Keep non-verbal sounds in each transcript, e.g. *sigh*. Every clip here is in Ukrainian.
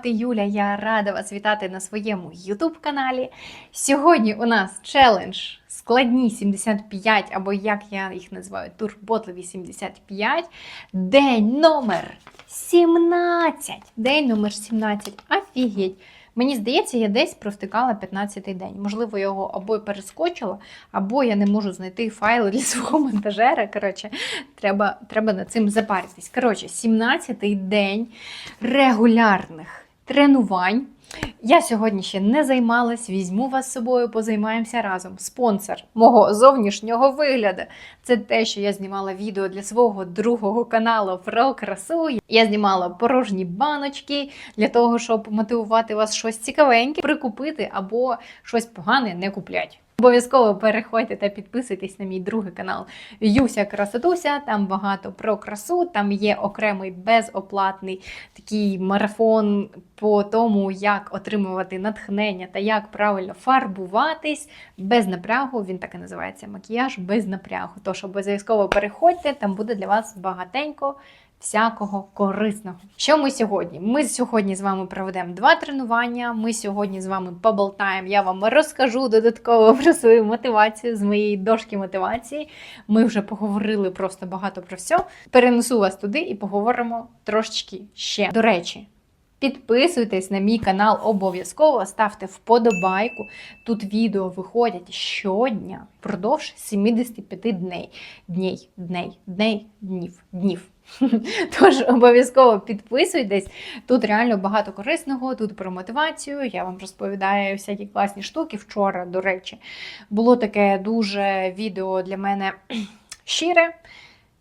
Звати Юля. Я рада вас вітати на своєму YouTube каналі. Сьогодні у нас челендж складні 75, або як я їх називаю, турботливі 75. День номер 17. День номер 17. Офігеть! Мені здається, я десь провтикала 15-й день. Можливо, його або перескочила, або я не можу знайти файли для свого монтажера. Коротше, треба, треба над цим запаритись. Коротше, 17-й день регулярних тренувань. Я сьогодні ще не займалась, візьму вас з собою, позаймаємося разом. Спонсор мого зовнішнього вигляду це те, що я знімала відео для свого другого каналу про красу. Я знімала порожні баночки для того, щоб мотивувати вас щось цікавеньке, прикупити або щось погане не купляти. Обов'язково переходьте та підписуйтесь на мій другий канал Юся Красотуся. Там багато про красу. Там є окремий безоплатний такий марафон по тому, як отримувати натхнення та як правильно фарбуватись без напрягу. Він так і називається макіяж без напрягу. Тож обов'язково переходьте, там буде для вас багатенько всякого корисного. Що ми сьогодні? Ми сьогодні з вами проведемо два тренування. Ми сьогодні з вами поболтаємо. Я вам розкажу додатково *laughs* про свою мотивацію з моєї дошки мотивації. Ми вже поговорили просто багато про все. Перенесу вас туди і поговоримо трошечки ще. До речі. Підписуйтесь на мій канал обов'язково, ставте вподобайку. Тут відео виходять щодня впродовж 75 дней. Дней, дней, дней, днів, днів. *laughs* Тож обов'язково підписуйтесь. Тут реально багато корисного, тут про мотивацію. Я вам розповідаю всякі класні штуки. Вчора, до речі, було таке дуже відео для мене *clears throat* щире,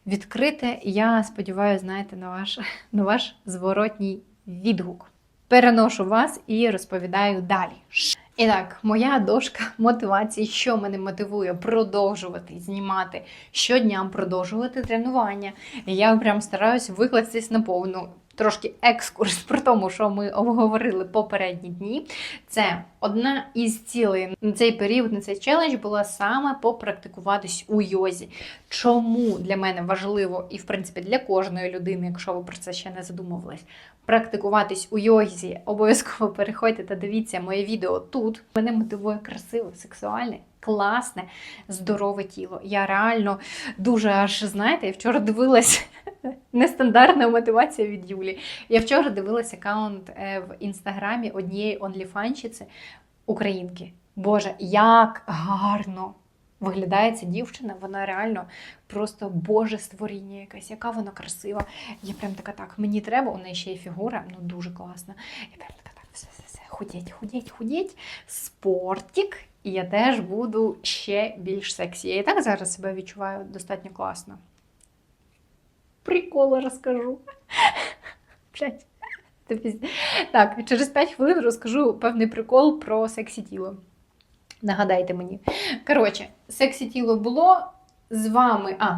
відкрите. Я сподіваюся, знаєте, на ваш, *laughs* на ваш зворотній відгук. Переношу вас і розповідаю далі. І так, моя дошка мотивації, що мене мотивує продовжувати знімати щодня, продовжувати тренування. Я прям стараюсь викластись на повну. Трошки екскурс *laughs* про тому, що ми обговорили попередні дні. Це одна із цілей на цей період, на цей челендж була саме попрактикуватись у йозі. Чому для мене важливо, і в принципі для кожної людини, якщо ви про це ще не задумувались, практикуватись у йозі, обов'язково переходьте та дивіться моє відео тут. Мене мотивує красиве, сексуальне, класне, здорове тіло. Я реально дуже аж знаєте, я вчора дивилась нестандартна мотивація від Юлі. Я вчора дивилась аккаунт е, в інстаграмі однієї онліфанщиці українки. Боже, як гарно! Виглядає ця дівчина, вона реально просто боже створіння якась, яка вона красива. Я прям така, так, мені треба, у неї ще є фігура, ну дуже класна. Я прям така, так, все, все, все, худеть, худеть, худеть, спортик. І я теж буду ще більш сексі. Я і так зараз себе відчуваю достатньо класно. Приколи розкажу. Так, через 5 хвилин розкажу певний прикол про сексі тіло. Нагадайте мені. Коротше, сексі тіло було. З вами, а,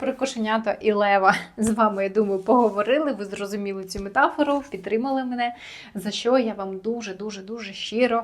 про кошенята і лева. З вами, я думаю, поговорили. Ви зрозуміли цю метафору, підтримали мене, за що я вам дуже-дуже дуже щиро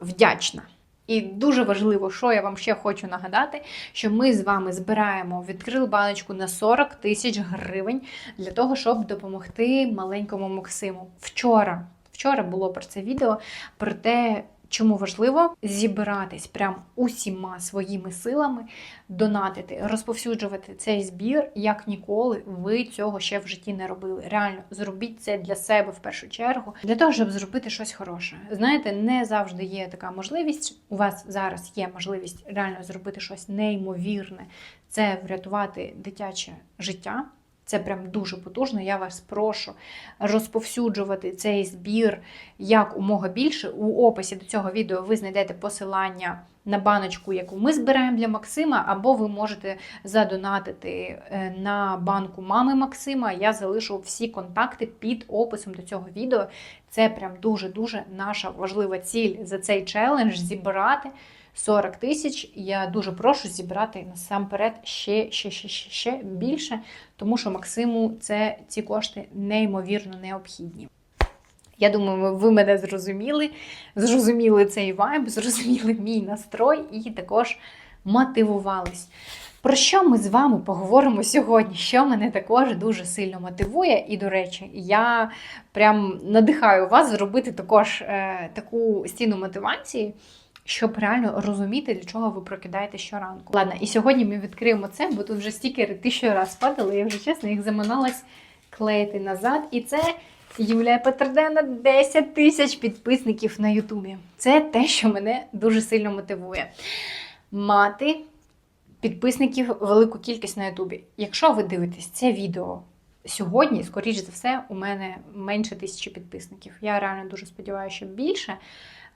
вдячна. І дуже важливо, що я вам ще хочу нагадати, що ми з вами збираємо, відкрили баночку на 40 тисяч гривень для того, щоб допомогти маленькому Максиму. Вчора, вчора було про це відео, про те, чому важливо зібратись прям усіма своїми силами, донатити, розповсюджувати цей збір, як ніколи ви цього ще в житті не робили. Реально, зробіть це для себе в першу чергу, для того, щоб зробити щось хороше. Знаєте, не завжди є така можливість. У вас зараз є можливість реально зробити щось неймовірне, це врятувати дитяче життя. Це прям дуже потужно. Я вас прошу розповсюджувати цей збір як умога більше. У описі до цього відео ви знайдете посилання на баночку, яку ми збираємо для Максима, або ви можете задонатити е, на банку мами Максима. Я залишу всі контакти під описом до цього відео. Це прям дуже-дуже наша важлива ціль за цей челендж зібрати. 40 тисяч. Я дуже прошу зібрати насамперед ще, ще, ще, ще, ще більше, тому що Максиму це ці кошти неймовірно необхідні. Я думаю, ви мене зрозуміли, зрозуміли цей вайб, зрозуміли мій настрой і також мотивувались. Про що ми з вами поговоримо сьогодні? Що мене також дуже сильно мотивує, і, до речі, я прям надихаю вас зробити також е, таку стіну мотивації, щоб реально розуміти, для чого ви прокидаєте щоранку. Ладно, і сьогодні ми відкриємо це, бо тут вже стікери тисячу раз падали, я вже чесно їх заманалась клеїти назад. І це Юлія Петрдена 10 тисяч підписників на Ютубі. Це те, що мене дуже сильно мотивує. Мати підписників велику кількість на Ютубі. Якщо ви дивитесь це відео сьогодні, скоріш за все, у мене менше тисячі підписників. Я реально дуже сподіваюся, що більше.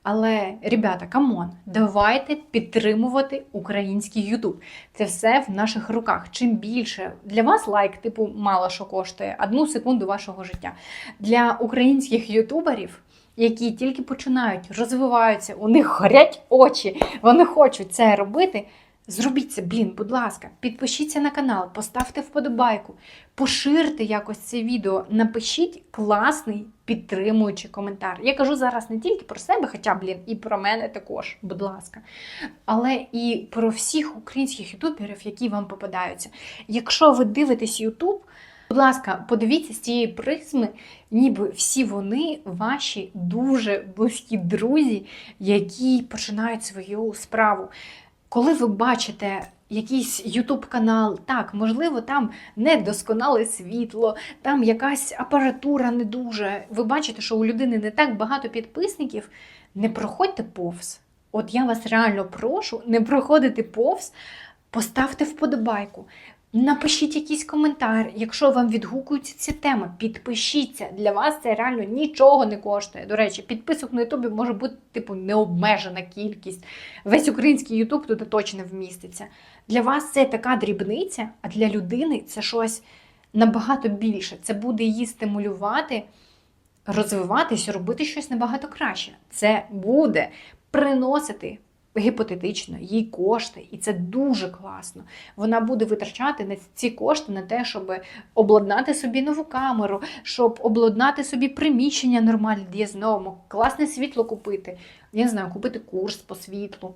Але, ребята, камон, давайте підтримувати український Ютуб. Це все в наших руках. Чим більше для вас лайк, типу, мало що коштує, одну секунду вашого життя. Для українських ютуберів, які тільки починають, розвиваються, у них горять очі, вони хочуть це робити. Зробіть це, блін, будь ласка, підпишіться на канал, поставте вподобайку, поширте якось це відео, напишіть класний підтримуючий коментар. Я кажу зараз не тільки про себе, хоча, блін, і про мене також, будь ласка, але і про всіх українських ютуберів, які вам попадаються. Якщо ви дивитесь Ютуб, Будь ласка, подивіться з цієї призми, ніби всі вони ваші дуже близькі друзі, які починають свою справу. Коли ви бачите якийсь YouTube канал, так, можливо, там недосконале світло, там якась апаратура не дуже. Ви бачите, що у людини не так багато підписників, не проходьте повз. От я вас реально прошу не проходити повз, поставте вподобайку. Напишіть якийсь коментар, якщо вам відгукується ця тема, підпишіться. Для вас це реально нічого не коштує. До речі, підписок на Ютубі може бути типу необмежена кількість. Весь український Ютуб туди точно вміститься. Для вас це така дрібниця, а для людини це щось набагато більше. Це буде її стимулювати, розвиватись, робити щось набагато краще. Це буде приносити гіпотетично їй кошти, і це дуже класно. Вона буде витрачати на ці кошти на те, щоб обладнати собі нову камеру, щоб обладнати собі приміщення нормальне, де знову класне світло купити. Я не знаю, купити курс по світлу.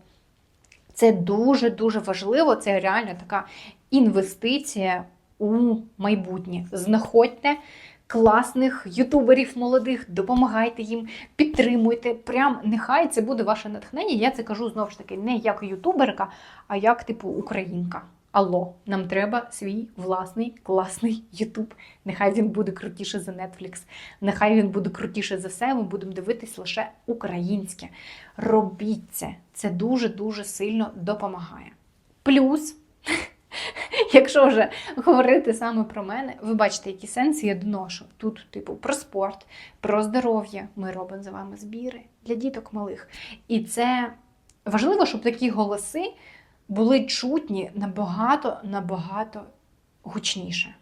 Це дуже-дуже важливо, це реально така інвестиція у майбутнє. Знаходьте класних ютуберів молодих, допомагайте їм, підтримуйте. Прям нехай це буде ваше натхнення. Я це кажу знову ж таки не як ютуберка, а як типу українка. Алло, нам треба свій власний класний Ютуб. Нехай він буде крутіше за Netflix, нехай він буде крутіше за все. Ми будемо дивитись лише українське. Робіть це, це дуже-дуже сильно допомагає. Плюс. *laughs* Якщо вже говорити саме про мене, ви бачите, які сенси я доношу. Тут, типу, про спорт, про здоров'я. Ми робимо з вами збіри для діток малих. І це важливо, щоб такі голоси були чутні набагато, набагато гучніше.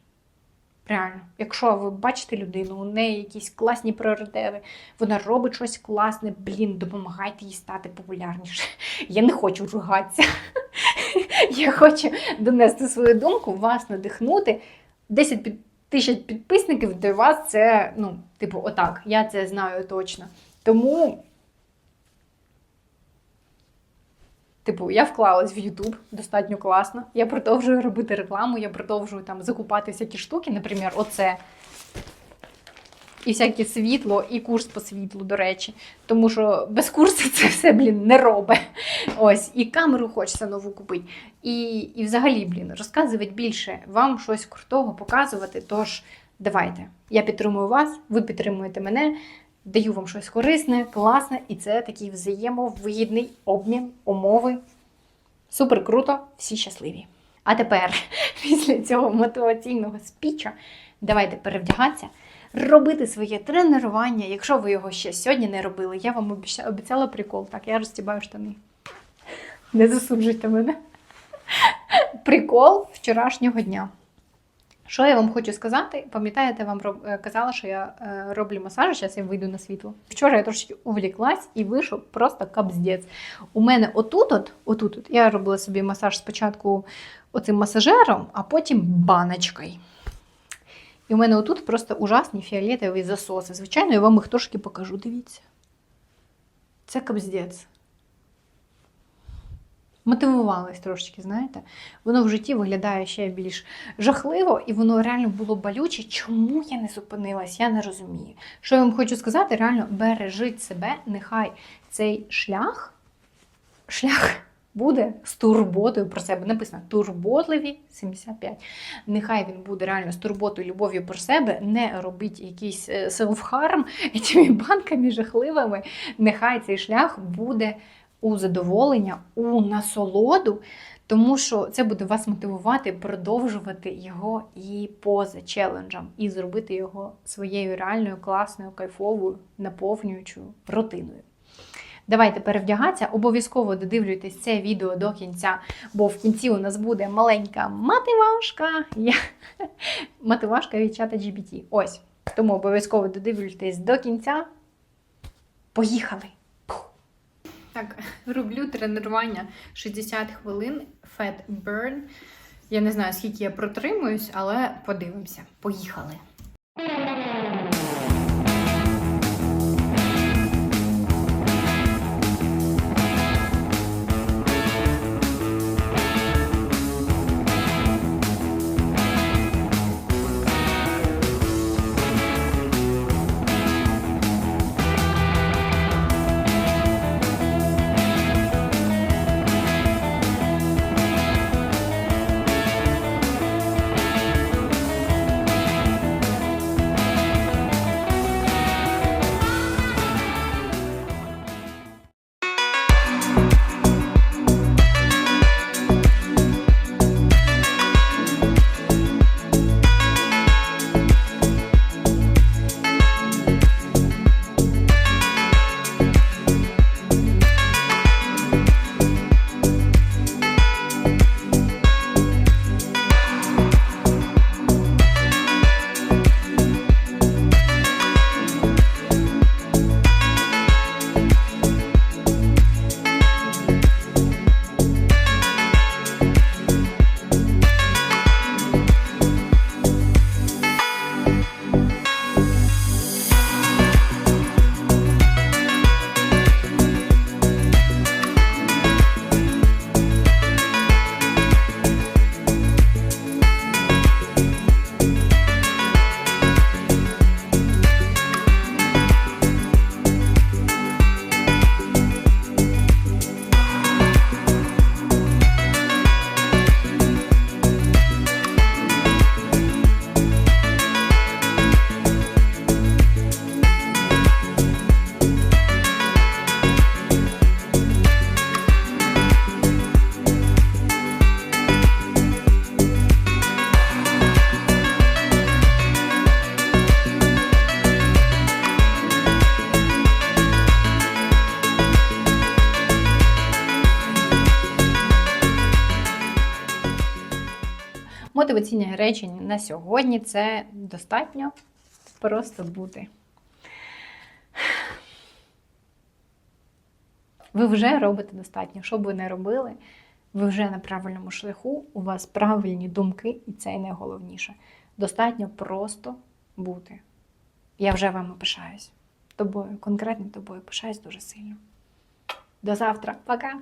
Реально, якщо ви бачите людину, у неї якісь класні пріоритети, вона робить щось класне, блін, допомагайте їй стати популярніше. *laughs* Я не хочу ругатися. *laughs* Я хочу донести свою думку, вас надихнути. 10 тисяч підписників для вас це, ну, типу, отак. Я це знаю точно. Тому. Типу, я вклалась в YouTube достатньо класно. Я продовжую робити рекламу, я продовжую там закупати всякі штуки, наприклад, оце. І всяке світло, і курс по світлу, до речі. Тому що без курсу це все, блін, не робить. Ось, і камеру хочеться нову купити. І і взагалі, блін, розказувати більше, вам щось крутого показувати. Тож, давайте. Я підтримую вас, ви підтримуєте мене даю вам щось корисне, класне, і це такий взаємовигідний обмін, умови. Супер круто, всі щасливі. А тепер, *laughs* після цього мотиваційного спіча, давайте перевдягатися, робити своє тренування. Якщо ви його ще сьогодні не робили, я вам обіцяла прикол. Так, я розтібаю штани. Не засуджуйте мене. Прикол вчорашнього дня. Що я вам хочу сказати? Пам'ятаєте, вам е, казала, що я е, роблю масаж, зараз я вийду на світло. Вчора я трошки увліклась і вийшов просто капздець. У мене отут, от, отут, от, я робила собі масаж спочатку оцим масажером, а потім баночкою. І у мене отут просто ужасні фіолетові засоси. Звичайно, я вам їх трошки покажу, дивіться. Це капздець. мотивувалась трошечки, знаєте, воно в житті виглядає ще більш жахливо, і воно реально було болюче. Чому я не зупинилась? Я не розумію. Що я вам хочу сказати, реально бережіть себе, нехай цей шлях, шлях буде з турботою про себе. Написано турботливі 75. Нехай він буде реально з турботою, любов'ю про себе, не робіть якийсь селфхарм цими банками жахливими. Нехай цей шлях буде у задоволення, у насолоду, тому що це буде вас мотивувати продовжувати його і поза челенджем, і зробити його своєю реальною, класною, кайфовою, наповнюючою рутиною. Давайте перевдягатися. Обов'язково додивлюйтесь це відео до кінця, бо в кінці у нас буде маленька мативашка. Я... *laughs* Мативашка від чата GPT. Ось. Тому обов'язково додивлюйтесь до кінця. Поїхали! Так, *laughs* роблю тренування 60 хвилин Fat Burn. Я не знаю, скільки я протримуюсь, але подивимося. Поїхали. Мотиваційне речення на сьогодні це достатньо просто бути. Ви вже робите достатньо. Що б ви не робили, ви вже на правильному шляху, у вас правильні думки, і це найголовніше. Достатньо просто бути. Я вже вами пишаюсь. Тобою, конкретно тобою пишаюсь дуже сильно. До завтра. Пока!